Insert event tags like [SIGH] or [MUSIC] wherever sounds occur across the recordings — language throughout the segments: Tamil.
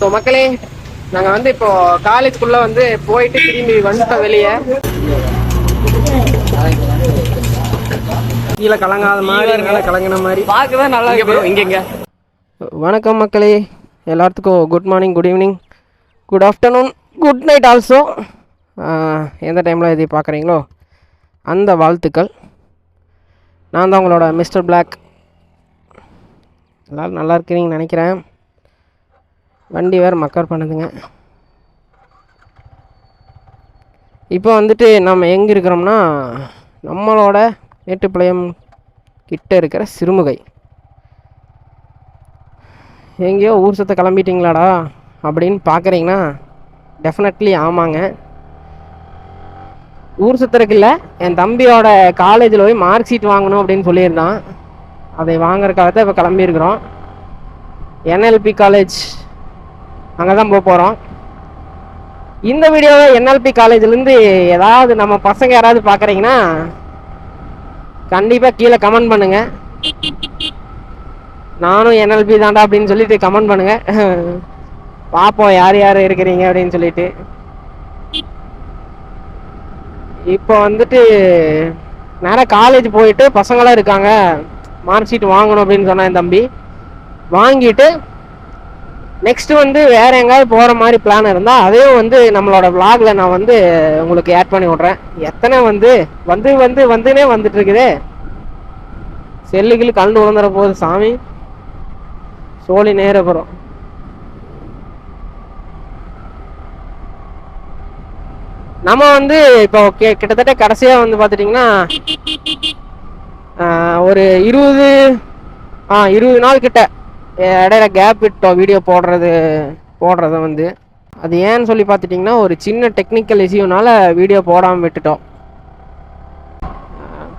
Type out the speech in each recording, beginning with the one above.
ஸோ மக்களே நாங்கள் வந்து இப்போ காலேஜ்குள்ள வந்து போயிட்டு திரும்பி வந்துட்டோம் வெளியே. கீழே கலங்காத மாதிரி மேலே கலங்கின மாதிரி. பார்க்க தான் நல்லா இங்க bro, இங்க இங்க. வணக்கம் மக்களே. எல்லாத்துக்கும் good morning good evening good afternoon good night also எந்த டைமில் இதை பார்க்குறீங்களோ அந்த வாழ்த்துக்கள். நான் தான் உங்களோட மிஸ்டர் பிளாக் எல்லோரும் நல்லா இருக்கிறீங்கன்னு நினைக்கிறேன். வண்டி வேறு மக்கர் பண்ணுதுங்க. இப்போ வந்துட்டு நம்ம எங்கே இருக்கிறோம்னா நம்மளோட மேட்டுப்பாளையம் கிட்ட இருக்கிற சிறுமுகை. எங்கேயோ ஊர் சுத்த கிளம்பிட்டீங்களாடா அப்படின்னு பார்க்குறீங்கன்னா டெஃபினெட்லி ஆமாங்க. ஊர் சுற்றுறதுக்கு என் தம்பியோட காலேஜில் போய் மார்க் ஷீட் வாங்கணும் அப்படின்னு சொல்லியிருந்தான். அதை வாங்குறதுக்காக தான் இப்போ கிளம்பியிருக்கிறோம். என்எல்பி காலேஜ் அங்கே தான் போக போகிறோம் இந்த வீடியோவை என்எல்பி காலேஜ்லேருந்து ஏதாவது நம்ம பசங்க யாராவது பார்க்குறீங்கன்னா கண்டிப்பாக கீழே கமெண்ட் பண்ணுங்கள் நானும் என்எல்பி தான்டா அப்படின்னு சொல்லிட்டு கமெண்ட் பண்ணுங்க. பார்ப்போம் யார் யார் இருக்கிறீங்க அப்படின்னு சொல்லிட்டு. இப்போ வந்துட்டு நேராக காலேஜ் போயிட்டு பசங்களாம் இருக்காங்க. மார்க் ஷீட் வாங்கணும் அப்படின்னு சொன்னேன் என் தம்பி. வாங்கிட்டு நெக்ஸ்ட் வந்து வேற எங்கேயாவது போகிற மாதிரி பிளான் இருந்தால் அதையும் வந்து நம்மளோட vlogல நான் வந்து உங்களுக்கு ஆட் பண்ணி விட்றேன். எத்தனை வந்து வந்து வந்து வந்துனே வந்துட்டு இருக்குதே செல்லுகில் கலந்து விழுந்துற போகுது சாமி சோழி நேரப்புறம் நம்ம வந்து இப்போ கிட்டத்தட்ட கடைசியாக வந்து பார்த்துட்டிங்கன்னா ஒரு இருபது ஆ இருபது நாள் கிட்ட இடையில கேப் விட்டோம் வீடியோ போடுறது போடுறத வந்து. அது ஏன்னு சொல்லி பார்த்துட்டிங்கன்னா ஒரு சின்ன டெக்னிக்கல் இஷ்யூனால வீடியோ போடாமல் விட்டுட்டோம்.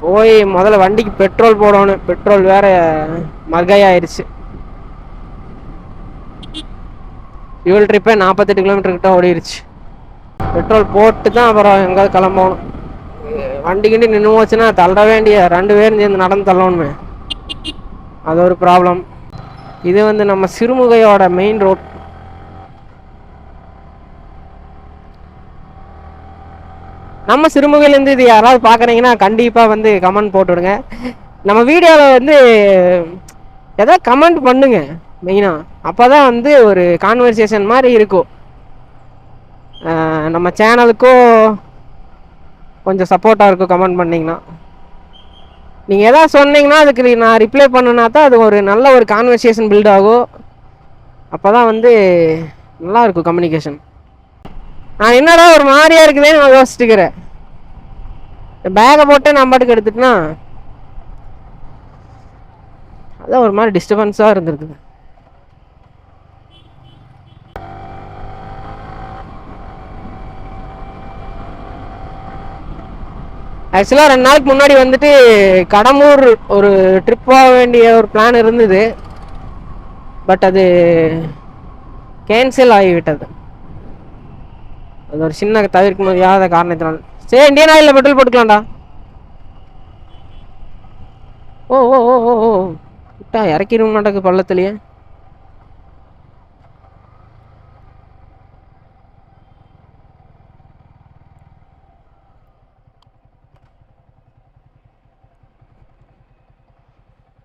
போய் முதல்ல வண்டிக்கு பெட்ரோல் போடணும். பெட்ரோல் வேற மர்கையாயிருச்சு. ஃபியூல் ட்ரிப்பே நாற்பத்தெட்டு கிலோமீட்டர் கிட்ட ஓடிடுச்சு பெட்ரோல் போட்டு தான் அப்புறம் எங்கேயாவது கிளம்பணும். வண்டி கிண்டி நின்று போச்சுன்னா தள்ள வேண்டிய ரெண்டு பேரும் சேர்ந்து நடந்து தள்ளணுமே. அது ஒரு ப்ராப்ளம் இது வந்து நம்ம சிறுமுகையோட மெயின் ரோட் நம்ம சிறுமுகையிலேருந்து இது யாராவது பார்க்குறீங்கன்னா கண்டிப்பாக வந்து கமெண்ட் போட்டுவிடுங்க நம்ம வீடியோவில் வந்து எதாவது கமெண்ட் பண்ணுங்க மெயினாக அப்போ தான் வந்து ஒரு கான்வர்சேஷன் மாதிரி இருக்கும். நம்ம சேனலுக்கும் கொஞ்சம் சப்போர்ட்டாக இருக்கும் கமெண்ட் பண்ணிங்கன்னா. நீங்கள் எதாவது சொன்னீங்கன்னா அதுக்கு நான் ரிப்ளை பண்ணுனா தான் அது ஒரு நல்ல ஒரு கான்வர்சேஷன் பில்ட் ஆகும். அப்போ தான் வந்து நல்லா இருக்கும் கம்யூனிகேஷன் நான் என்னடா ஒரு மாதிரியாக இருக்குதே நான் யோசிச்சுக்கிறேன். பேக்கை போட்டு நான் பாட்டுக்கு எடுத்துட்டுனா? அதான் ஒரு மாதிரி டிஸ்டர்பன்ஸாக இருந்திருக்குது. ஆக்சுவலாக ரெண்டு நாளுக்கு முன்னாடி வந்துட்டு கடம்பூர் ஒரு ட்ரிப் போக வேண்டிய ஒரு பிளான் இருந்தது. பட் அது கேன்சல் ஆகிவிட்டது. அது ஒரு சின்ன தவிர்க்க முடியாத காரணத்தினால். சரி இந்தியன் ஆயிலில் பெட்ரோல் போட்டுக்கலாம்டா. ஓ ஓ ஓ ஓ ஓ. விட்டா இறக்கிடும் மாட்டேக்கு பள்ளத்துலையே.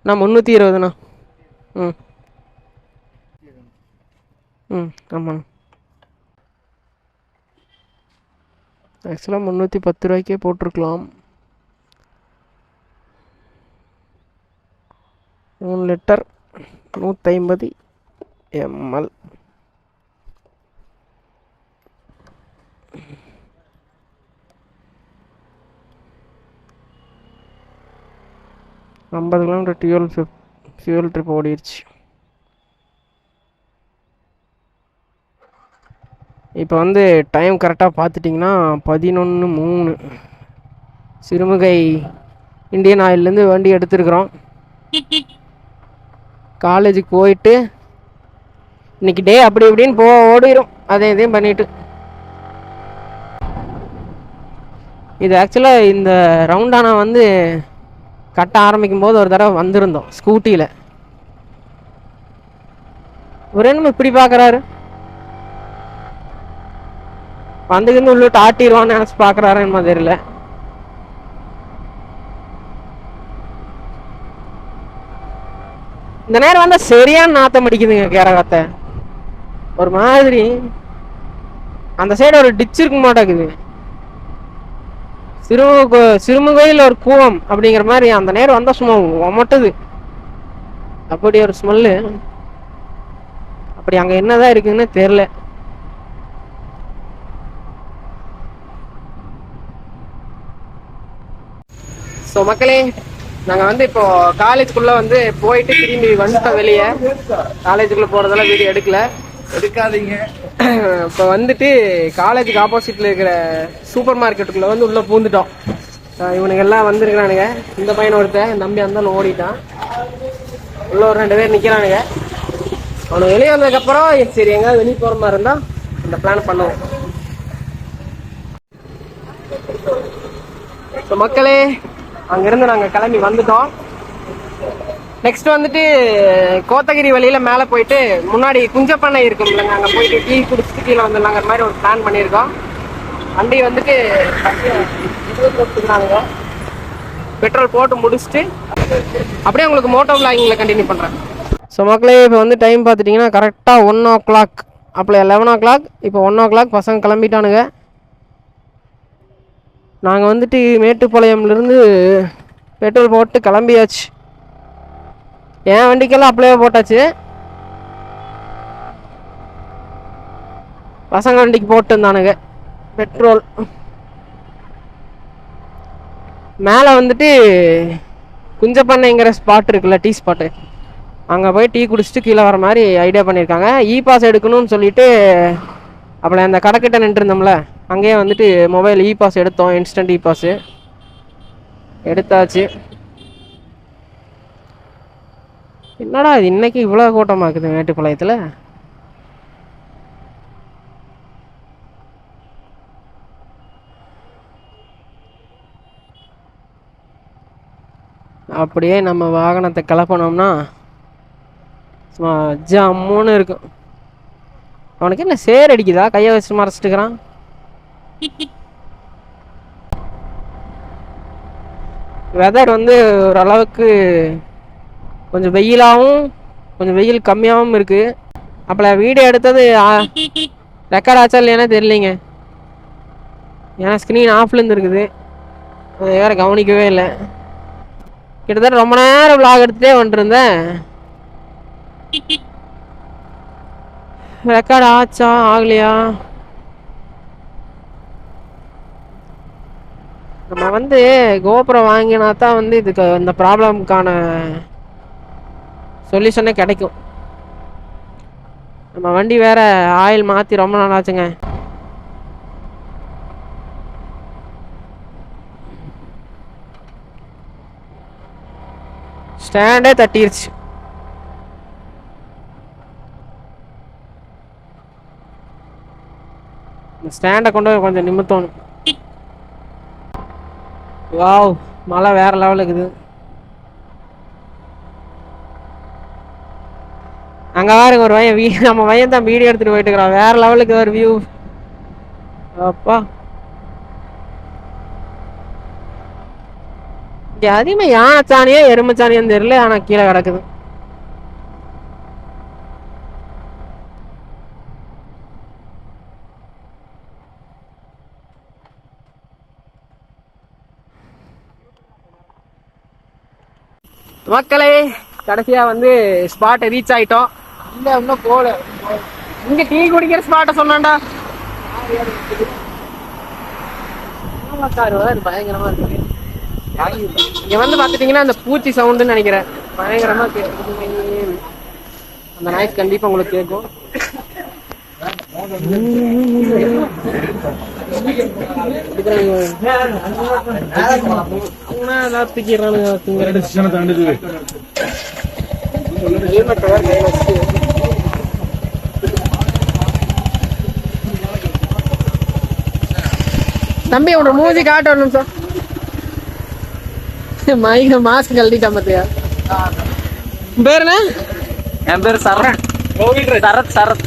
நான் முந்நூற்றி இருபதுண்ணா. ம். ம் ஆமாண்ணா. ஆக்சுவலாக முந்நூற்றி பத்து ரூபாய்க்கே போட்டிருக்கலாம். மூணு லிட்டர் நூற்றி எம்எல் ஐம்பது கிலோமீட்டர் டியூல் ஃபியூல் ட்ரிப் ஓடிடுச்சு இப்போ வந்து டைம் கரெக்டாக பார்த்துட்டிங்கன்னா பதினொன்று மூணு. சிறுமுகை இந்தியன் ஆயிலேருந்து வண்டி எடுத்துருக்குறோம். காலேஜுக்கு போயிட்டு இன்னைக்கு டே அப்படி இப்படின்னு போ ஓடிடும் அதே இதையும் பண்ணிட்டு. இது ஆக்சுவலாக இந்த ரவுண்டானா வந்து கட்ட ஆரம்பிக்கும் போது ஒரு தடவை வந்திருந்தோம் ஸ்கூட்டியில். ஒரே நம்ம இப்படி பார்க்குறாரு வந்துக்கின்னு உள்ள ஆட்டிடுவான்னு நினச்சி பார்க்குறாரு என்னமோ தெரியல. இந்த நேரம் வந்தா சரியான நாத்தம் அடிக்குதுங்க கேரகத்தை. ஒரு மாதிரி அந்த சைடு ஒரு டிச் இருக்க மாட்டேங்குது சிறுமு சிறுமுகையில் ஒரு கூவம் அப்படிங்கிற மாதிரி அந்த நேரம் வந்தால் சும்மா ஒமட்டுது அப்படி ஒரு ஸ்மெல்லு அப்படி அங்க என்னதான் இருக்குன்னு தெரியல. ஸோ மக்களே நாங்க வந்து இப்போ காலேஜ்குள்ள வந்து போயிட்டு திரும்பி வந்துட்டோம் வெளியே. காலேஜுக்குள்ள போறதெல்லாம் வீடியோ எடுக்கல. எடுக்காதீங்க. இப்போ வந்துட்டு காலேஜுக்கு ஆப்போசிட்ல இருக்கிற சூப்பர் மார்க்கெட்டுக்குள்ள வந்து உள்ள பூந்துட்டோம். இவனுங்க எல்லாம் வந்திருக்கிறானுங்க. இந்த பையன் ஒருத்தன் என் தம்பி அந்த ஓடிட்டான். உள்ள ஒரு ரெண்டு பேர் நிக்கிறானுங்க. அவனுக்கு வெளியே வந்ததுக்கப்புறம் சரி எங்கேயாவது வெளியே போற மாதிரி இருந்தா இந்த பிளான் பண்ணுவோம். ஸோ மக்களே அங்கிருந்து நாங்க கிளம்பி வந்துட்டோம். நெக்ஸ்ட் வந்துட்டு கோத்தகிரி வழியில மேல போயிட்டு முன்னாடி குஞ்சப்பண்ணை இருக்கும் இல்லைங்க அங்க போயிட்டு டீ குடிச்சிட்டு கீழே வந்துடலாங்கிற மாதிரி ஒரு பிளான் பண்ணியிருக்கோம். வண்டி வந்துட்டு போட்டுக்கிறானுங்க பெட்ரோல் போட்டு முடிச்சுட்டு அப்படியே உங்களுக்கு மோட்டோ விளாகிங்கில் கண்டினியூ பண்ணுறேன் ஸோ மக்களே இப்போ வந்து டைம் பார்த்துட்டிங்கன்னா கரெக்டாக ஒன் ஓ கிளாக் அப்போ லெவன் ஓ கிளாக் இப்போ ஒன் ஓ கிளாக் பசங்க கிளம்பிட்டானுங்க. நாங்கள் வந்துட்டு மேட்டுப்பாளையம்லேருந்து பெட்ரோல் போட்டு கிளம்பியாச்சு. என் வண்டிக்கெல்லாம் அப்படியே போட்டாச்சு. பசங்க வண்டிக்கு போட்டுருந்தானுங்க. பெட்ரோல். மேலே வந்துட்டு குஞ்சப்பண்ணைங்கிற ஸ்பாட் இருக்குல்ல டீ ஸ்பாட்டு அங்கே போய் டீ குடிச்சிட்டு கீழே வர மாதிரி ஐடியா பண்ணியிருக்காங்க. இ பாஸ் எடுக்கணும்னு சொல்லிட்டு அப்புறம் அந்த கடைக்கிட்ட நின்றுருந்தோம்ல அங்கேயே வந்துட்டு மொபைல் இ பாஸ் எடுத்தோம் இன்ஸ்டன்ட் இ பாஸு எடுத்தாச்சு. என்னடா இது? இன்னைக்கு இவ்வளோ கூட்டமாக இருக்குது மேட்டுப்பாளையத்தில்? அப்படியே நம்ம வாகனத்தை கிளப்பினோம்னா சும்மா ஜம்முன்னு இருக்கும். அவனுக்கு என்ன சேர் அடிக்குதா? கையை வச்சு மறைச்சிட்டுக்கிறான். வெதர் வந்து ஓரளவுக்கு கொஞ்சம் வெயிலாகவும் கொஞ்சம் வெயில் கம்மியாகவும் இருக்கு. அப்போ வீடியோ எடுத்தது ரெக்கார்ட் ஆச்சா இல்லையானே தெரியலிங்க. ஏன்னா ஸ்க்ரீன் ஆஃப்ல இருந்துருக்குது. அதை வேற கவனிக்கவே இல்லை. கிட்டத்தட்ட ரொம்ப நேரம் விளாக் எடுத்துகிட்டே வந்துருந்தேன். ரெக்கார்ட் ஆச்சா ஆகலையா? நம்ம வந்து கோபுரம் வாங்கினா தான் வந்து இதுக்கு இந்த ப்ராப்ளமுக்கான சொல்யூஷனே கிடைக்கும். நம்ம வண்டி வேற ஆயில் மாற்றி ரொம்ப நாள் ஆச்சுங்க. ஸ்டாண்டே தட்டிருச்சு. இந்த ஸ்டாண்டை கொண்டு போய் கொஞ்சம் நிமித்தணும். வாவ் மழை வேற லெவலுக்குது அங்க பாருங்க ஒரு பையன் வீ நம்ம பையன் தான் வீடியோ எடுத்துட்டு போயிட்டு இருக்கிறான். வேற லெவலுக்கு ஒரு வியூ அப்பா. இங்க அதிகமா எருமை எருமைச்சானியும் தெரியல ஆனா கீழே கிடக்குது. மக்களே கடைசியா வந்து ஸ்பாட்டை ரீச் ஆயிட்டோம். இல்ல இன்னும் போல இங்க டீ குடிக்கிற ஸ்பாட்டை வேற பயங்கரமா இருக்கு. இங்க வந்து பாத்துட்டீங்கன்னா அந்த பூச்சி சவுண்டுன்னு நினைக்கிறேன். பயங்கரமா கேக்குது. அந்த நாய்ஸ் கண்டிப்பா உங்களுக்கு கேட்கும். அவனா தம்பி உன்னோட மூஞ்சி காட்ட ஒரு நிமிஷம் மைக்க மாஸ்க் கழட்டிட்டான் பாத்தியா? உன் பேர் என்ன? என் பேர் சரண். சரத் சரத்.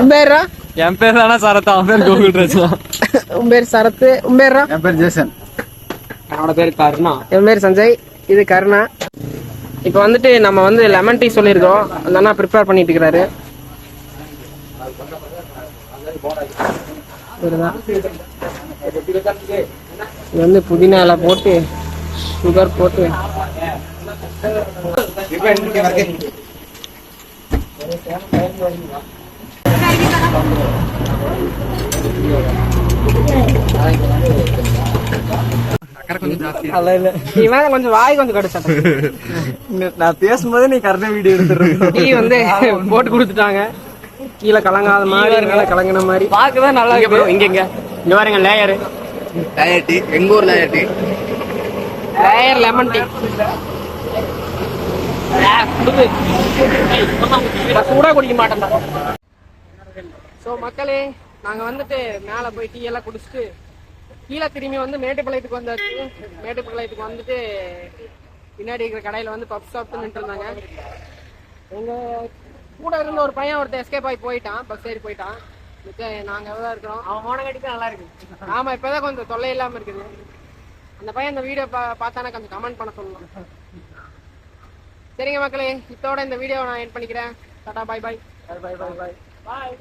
உன் பேரா என் பேர் தானே சரத் அவன் பேர் கோகுல் ரச்சனா உன் பேர் சரத்து. உன் பேர்ரா? என் பேர் ஜேசன். என்னோட பேர் கருணா. என் பேர் சஞ்சய். இது கருணா. இப்போ வந்துட்டு நம்ம வந்து லெமன் டீ சொல்லியிருக்கோம். அந்த அண்ணா ப்ரிப்பேர் பண்ணிட்டு இருக்கிறாரு. புரியுதா? இது வந்து புதினா இலை போட்டு சுகர் போட்டு. கொஞ்சம் வாய் கொஞ்சம் கடிச்சாட்ட [LAUGHS] நான் பேசும்போது நீ கரெக்டா வீடியோ எடுத்துருக்க [LAUGHS] டீ வந்து போட்டு கொடுத்துட்டாங்க. கீழே கலங்காத மாதிரி மேலே கலங்கின மாதிரி. பார்க்கதான் நல்லா இங்க இருக்கு. இங்க இங்க. இங்க பாருங்க லேயர் லாயட்டி எங்க ஊர் லாயட்டி லேயர் லெமன் டீ சூடா குடிக்க மாட்டேன்டா. ஸோ மக்களே நாங்கள் வந்துட்டு மேலே போய் டீ எல்லாம் குடிச்சிட்டு கீழே திரும்பி வந்து மேட்டுப்பாளையத்துக்கு வந்தாச்சு. மேட்டுப்பாளையத்துக்கு வந்துட்டு பின்னாடி இருக்கிற கடையில் வந்து பப் சாப்பிட்டு நின்று இருந்தாங்க எங்கள் கூட இருந்த ஒரு பையன் ஒருத்தன் எஸ்கேப் ஆகி போயிட்டான் பஸ் ஏறி போயிட்டான். மிச்சம் நாங்கள் தான் இருக்கிறோம். அவன் மோன கட்டிட்டு நல்லா இருக்கு. ஆமாம் இப்போ தான் கொஞ்சம் தொல்லை இல்லாமல் இருக்குது. அந்த பையன் இந்த வீடியோ பா பார்த்தானா கொஞ்சம் கமெண்ட் பண்ண சொல்லணும். சரிங்க மக்களே இதோட இந்த வீடியோவை நான் எட் பண்ணிக்கிறேன். டாடா பாய் பாய் பாய் பாய் பாய் பாய்